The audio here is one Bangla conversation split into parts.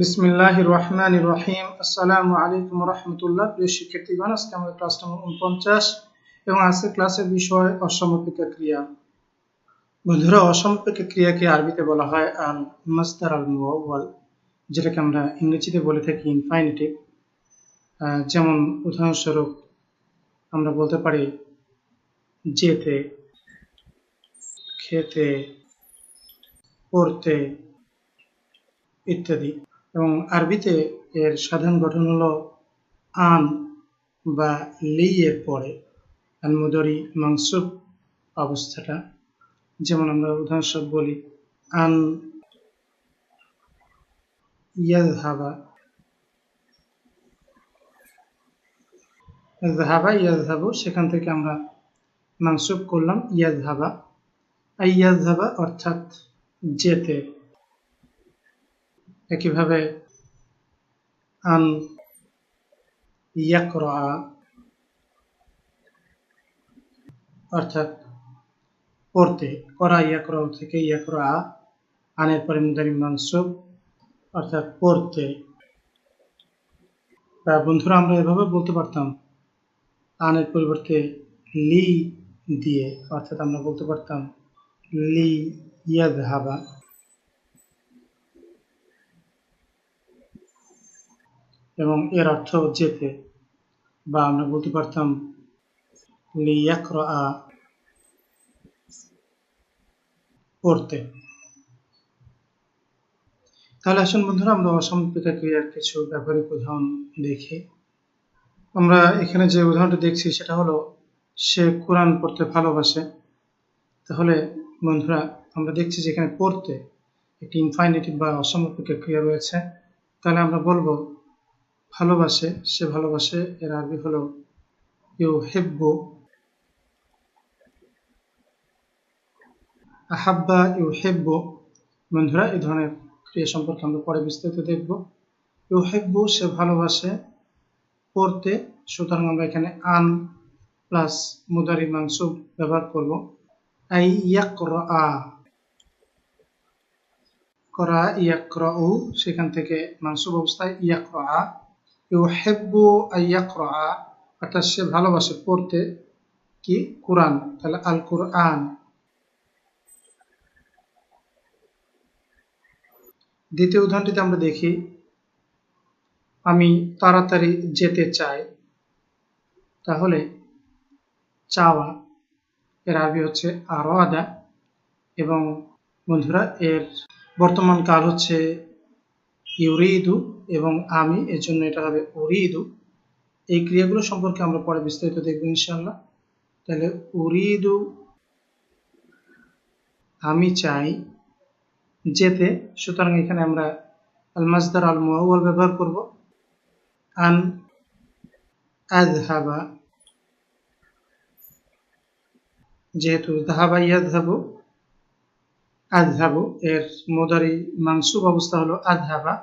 বিসমিল্লাহ রহমান রহিম আসসালামু আলাইকুম রহমতুল্লাহ প্রিয় শিক্ষার্থীগণ, আজকে আমাদের ক্লাস নম্বর উনপঞ্চাশ এবং আজকের ক্লাসের বিষয় অসমর্পিত ক্রিয়া। বন্ধুরা অসমর্পিত ক্রিয়াকে আরবিতে বলা হয় আল মাস্তার আল মুআওয়াল যেটাকে আমরা ইংরেজিতে বলে থাকি ইনফাইনিটিভ যেমন উদাহরণস্বরূপ আমরা বলতে পারি যেতে, খেতে, পড়তে ইত্যাদি। এবং আরবিতে এর সাধারণ গঠন হলো আন বা লি এর পরে। আলমুদরি মাংসুব অবস্থাটা। যেমন আমরা উদাহরণস্বরূপ বলি, আন ইয়াজহাবা জাহাবা ইয়াজহাবু সেখান থেকে আমরা মাংসুব করলাম ইয়াজহাবা আইয়াজহাবা অর্থাৎ যেতে। একইভাবে আন ইয়াকরা, অর্থাৎ পড়তে, করা, ইয়াকরা থেকে ইয়াকরা, আনের পরে মুদারি অর্থাৎ পড়তে। বা বন্ধুরা, আমরা এভাবে বলতে পারতাম, আনের পরিবর্তে লি দিয়ে, অর্থাৎ আমরা বলতে পারতাম, লি ইয়াদহাবা এবং এর অর্থ যেতে। বা আমরা বলতে পারতাম পড়তে। তাহলে আসুন বন্ধুরা, আমরা অসম্পিত ক্রিয়ার কিছু ব্যবহারিক উদাহরণ দেখি। আমরা এখানে যে উদাহরণটা দেখছি, সেটা হলো, সে কোরআন পড়তে ভালোবাসে। তাহলে বন্ধুরা, আমরা দেখছি যে এখানে পড়তে একটি ইনফাইনেটিভ বা অসমর্পিত ক্রিয়া রয়েছে। তাহলে আমরা বলব ভালোবাসে, সে ভালোবাসে, এর আরবি হলো ইউ হেব্বু আহাব্বা ইউ হেব্বু বন্ধুরা এই ধরনের ক্রিয়া সম্পর্কে আমরা পরে বিস্তারিত দেখব। ইউ হেব্বু সে ভালোবাসে, পড়তে। সুতরাং আমরা এখানে আন প্লাস মুদারি মাংসুব ব্যবহার করব। আই ইয়াকরা করা ইয়াকরাউ, সেখান থেকে মাংসুব অবস্থায় ইয়াকরা ইউহেব্বু আইয়াকরা অর্থাৎ সে ভালোবাসে পড়তে কি? কোরআন। তাহলে আল কোরআন দ্বিতীয় উদাহরণটিতে আমরা দেখি, আমি তাড়াতাড়ি যেতে চাই, তাহলে চাওয়া। এর আরবি হচ্ছে আরও আদা এবং বন্ধুরা, এর বর্তমান কাল হচ্ছে ইউরিদু এবং আমি এর জন্য এটা হবে উরিদু। এই ক্রিয়াগুলো সম্পর্কে আমরা পরে বিস্তারিত দেখব ইনশাল্লাহ তাহলে উরিদু, আমি চাই, যেতে। সুতরাং এখানে আমরা আল মাজদার আল মুআওয়াল ব্যবহার করব। আন আযহাবা, যেহেতু যাহাবা ইয়াযহাবু, আযহাবু, এর মুদারি, মানসুব অবস্থা হলো আযহাবা।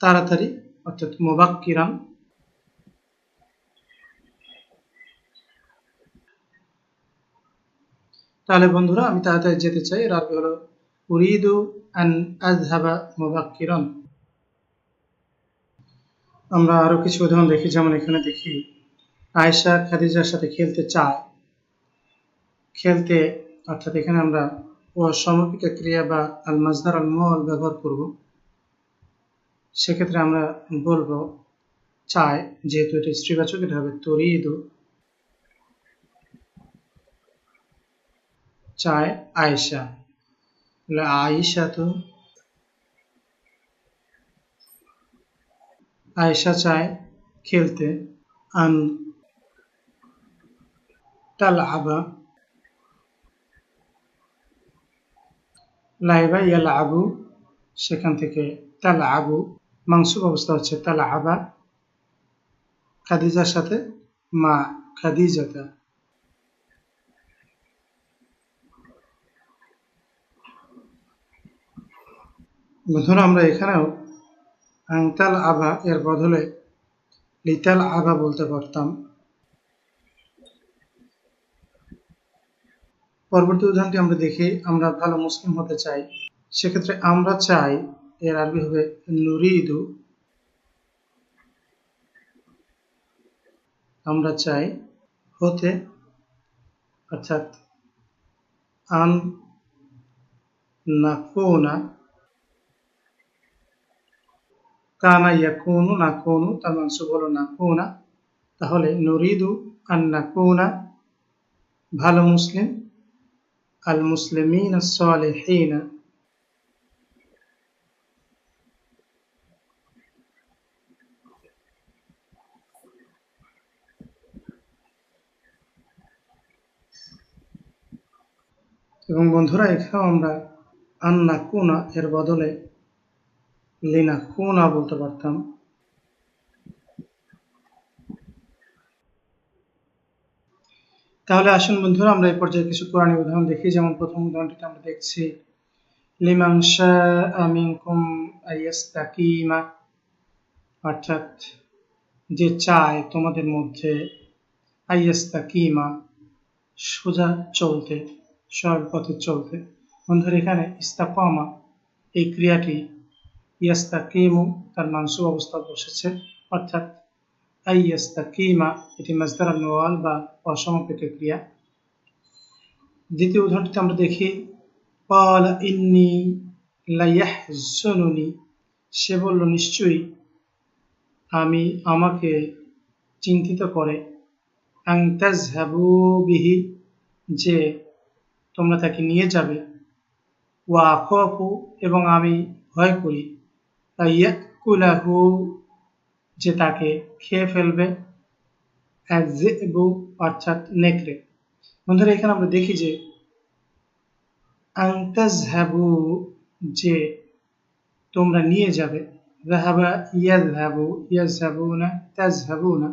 তাড়াতাড়ি, অর্থাৎ মোবাক্কিরান। তাহলে বন্ধুরা, আমি তাড়াতাড়ি যেতে চাই। এর আরবি হলো, উরিদু আন আযহাবা মুবাক্কিরান। আমরা আরও কিছু উদাহরণ দেখি, যেমন এখানে দেখি, আয়েশা খাদিজার সাথে খেলতে চায়। খেলতে, অর্থাৎ এখানে আমরা ও সমর্পিত ক্রিয়া বা আল মাজদার আল মল ব্যবহার করব। সেক্ষেত্রে আমরা বলব চায় যেহেতু এটা স্ত্রীবাচক, এটা হবে তরিদু চায় আয়েশা। আয়েশা তো, আয়েশা চায় খেলতে। আন তালআবা লাইবা ইয়াল আবু সেখান থেকে তাল আবু মাংসুব অবস্থা হচ্ছে তালা আবা খাদিজার সাথে মা খাদিজাতা বন্ধুরা, আমরা এখানেও আংতাল আভা এর বদলে লিতাল আভা বলতে পারতাম। পরবর্তী উদাহরণটি আমরা দেখি, আমরা ভালো মুসলিম হতে চাই। সেক্ষেত্রে আমরা চাই এর আরবি হবে নুরিদু। আমরা চাই হতে, অর্থাৎ আন নাকুনা। কানা ইয়াকুনু নাকুনু, তার মানসুব হলো নাকুনা। তাহলে নুরিদু আন নাকুনা, ভালো মুসলিম। আল মুসলিমিন সালিহিন। এবং বন্ধুরা, এখানেও আমরা আন্না কুনা এর বদলে লিনা কুনা বলতে পারতাম। তাহলে আসুন বন্ধুরা, আমরা এই পর্যায়ে কিছু কোরআনী উদাহরণ দেখি। যেমন প্রথম উদাহরণটিতে আমরা দেখছি, লিমান মিনকুম আইয়াস্তাকিমা, অর্থাৎ যে চায় তোমাদের মধ্যে আইয়াস্তাকিমা, সোজা চলতে। সরল পথে চলতে বন্ধুর, এখানে ইস্তাকমা, এই ক্রিয়াটি ইয়াস্তা কিমু তার মানসু অবস্থা বসেছে। অর্থাৎ আই ইয়াস্তা কিমা এটি মাজদার নোয়াল বা অসমাপেক্ষ ক্রিয়া। দ্বিতীয় উদাহরণটিতে আমরা দেখি পাল ইন্নি লাইয়াহ জনুনি সে বলল, নিশ্চয়ই আমি আমাকে চিন্তিত করে। আংতাজ হাবু বিহি যে তোমরা তাকে নিয়ে যাবে। ওয়া আখফু, এবং আমি ভয় করি। ইয়াকুলাহু যে তাকে খেয়ে ফেলবে। অর্থাৎ নেকড়ে। বন্ধুরা, এখানে আমরা দেখি যে আংতাজহাবু যে তোমরা নিয়ে যাবে ইয়াজহাবুনা তাজহাবুনা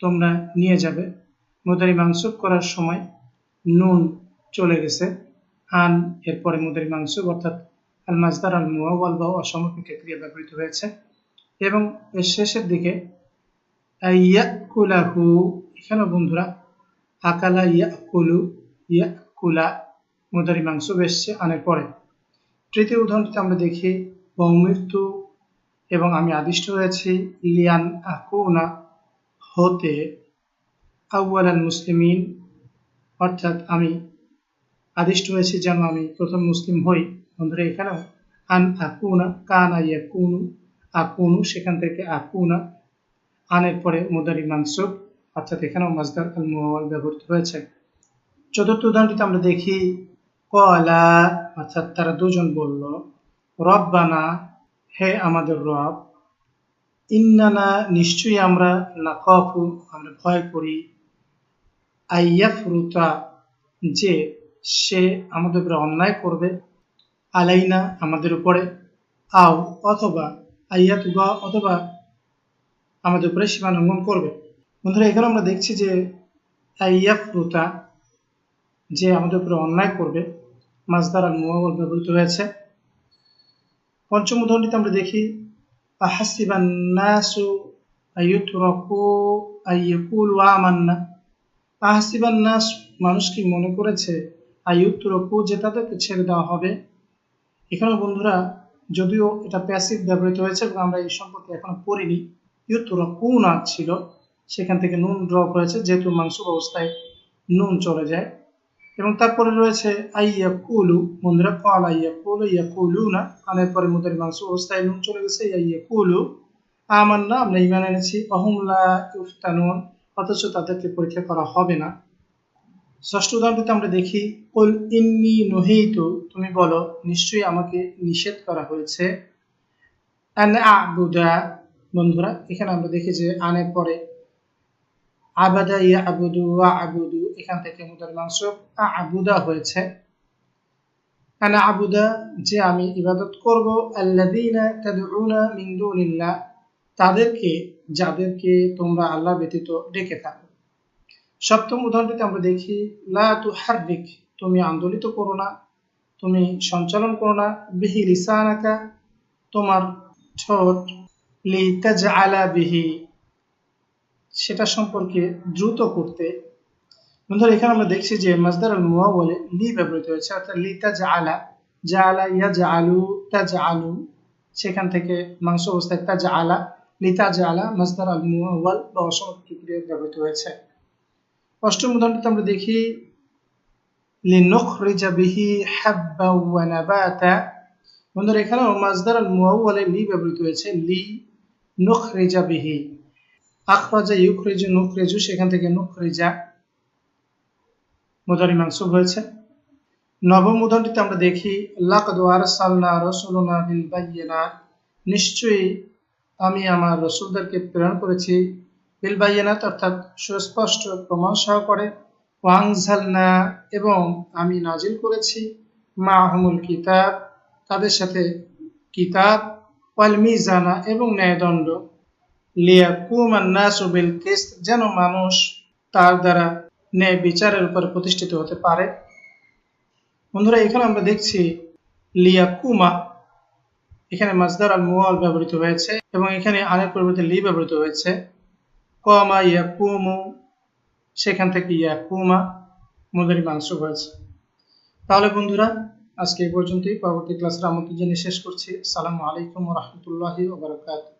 তোমরা নিয়ে যাবে। মুদারি মাংসুব করার সময় নুন চলে গেছে। আন এরপরে মুদারি মাংসুব অর্থাৎ আল মাজদার আল মুআওয়াল বা অসমর্পিত ক্রিয়া ব্যবহৃত হয়েছে। এবং এর শেষের দিকে ইয়াকুলাহু এখানে বন্ধুরা, আকালা ইয়াকুলু, ইয়াকুলা মুদারি মাংস এসছে আনের পরে। তৃতীয় উদাহরণটিতে আমরা দেখি মৃত্যু এবং আমি আদিষ্ট হয়েছি, লিয়ান আকুনা হতে আউয়াল মুসলিমিন অর্থাৎ আমি আদিষ্ট হয়েছি যেন আমি প্রথম মুসলিম হই। বন্ধুরা, এখানেও আন আকুনা কান আইয়া কুনু আকুনু সেখান থেকে আকুনা, আনের পরে মুদারি মানসুব অর্থাৎ এখানেও মাজদার আল মুআওয়াল ব্যবহৃত হয়েছে। চতুর্থ উদাহরণটিতে আমরা দেখি, কলা, অর্থাৎ তারা দুজন বলল, রব্বানা, হে আমাদের রব, ইন্নানা নিশ্চয়ই আমরা নাকাফু, আমরা ভয় করি, আইয়াফরুতা, যে সে আমাদের উপরে অন্যায় করবে। আলাইনা আমাদের উপরে আও অথবা আইয়া আইয়াতুবা অথবা আমাদের উপরে সীমা লঙ্ঘন করবে। বন্ধুরা, এখানে আমরা দেখছি যে আইয়াফরুতা যে আমাদের উপরে অন্যায় করবে মাজদার আর মুয়াবল ব্যবহৃত হয়েছে। পঞ্চম উদাহরণটিতে আমরা দেখি আহাসিবান নাসু আইয়ুতরাকু আইয়াকুলু আমান্না। আহাসিবান নাস মানুষ কি মনে করেছে আয়ুত্তরকু যে তাদেরকে ছেড়ে দেওয়া হবে। এখানে বন্ধুরা, যদিও এটা প্যাসিভ ব্যবহৃত হয়েছে এবং আমরা এই সম্পর্কে এখনও পড়িনি ইউত্তরকু না ছিল, সেখান থেকে নুন ড্রপ হয়েছে যেহেতু মাংস অবস্থায় নুন চলে যায়। এবং তারপরে রয়েছে আইয়া কুলু বন্ধুরা, কল আইয়া কুলু ইয়া কুলু না আনের পরে মুদের মাংস অবস্থায় নুন চলে গেছে আইয়া কুলু আমার না আমরা ইমান এনেছি অহমলা ইফতানুন অথচ তাদেরকে পরীক্ষা করা হবে না। ষষ্ঠ উদাহরণটিতে আমরা দেখি, কুল ইন্নি নহিতু তুমি বলো, নিশ্চয়ই আমাকে নিষেধ করা হয়েছে আবুদা বন্ধুরা, এখানে আমরা দেখি যে আনের পরে, আবাদা ইয়া আবুদু ওয়া আবুদু এখান থেকে মুদার মানসুব আবুদা হয়েছে। আনা আবুদা যে আমি ইবাদত করব, আল্লাযীনা তাদউনা মিন তাদেরকে, যাদেরকে তোমরা আল্লাহ ব্যতীত ডেকে থাকো। সপ্তম উদাহরণটিতে আমরা দেখি, লা তুহাররিক, তুমি আন্দোলিত করো না, তুমি সঞ্চালন করো না, বিহি লিসানাকা, তোমার ঠোঁট লি তাজ আলা বিহি, সেটা সম্পর্কে দ্রুত করতে। বন্ধুরা, এখানে আমরা দেখছি যে মাজদার আল মুয়া বলে লি ব্যবহৃত হয়েছে, অর্থাৎ লি তাজআলা জাআলা ইয়াজআলু তাজআলু, সেখান থেকে মাংস অবস্থায় তাজা আলা লিতা আলা মাসদার আল মুআওয়াল বা অসমাপ্ত ক্রিয়া ব্যবহৃত হয়েছে। অষ্টম উদাহরণটিতে আমরা দেখি বিহি হাব্বা ওয়া নাবাতা। বন্ধুরা এখানেও মাসদার আল মুআওয়ালে লি ব্যবহৃত হয়েছে লি নুখরিজা বিহি। আখরাজা ইউখরিজু নুখরিজু, সেখান থেকে নুখরিজা মুদারি মানসুব হয়েছে। নবম উদাহরণটিতে আমরা দেখি, লাকদ আরসালনা রাসূলুনা বিল বায়্যিনাত নিশ্চয়ই আমি আমার রসুলদেরকে প্রেরণ করেছি বিল অর্থাৎ সুস্পষ্ট প্রমাণ সহকারে ওয়াংঝালনা এবং আমি নাজিল করেছি মা আহমুল কিতাব তাদের সাথে কিতাব ওয়াল এবং ন্যায়দণ্ড। লিয়াকুমান নাসু বিল কিসত যেন মানুষ তার দ্বারা ন্যায় বিচারের উপর প্রতিষ্ঠিত হতে পারে। বন্ধুরা, এখানে আমরা দেখছি লিয়াকুমা। এখানে মাজদার আল মুয়াল ব্যবহৃত হয়েছে এবং এখানে আনের পরিবর্তে লি ব্যবহৃত হয়েছে। কমা ইয়াকুমু। সেখান থেকে ইয়াকুমা মুদারি মাংস হয়েছে। তাহলে বন্ধুরা, আজকে এই পর্যন্তই। পরবর্তী ক্লাসের আমন্ত্রণ জেনে শেষ করছি। সালামু আলাইকুম রহমতুল্লাহি ওবরাকাতুহ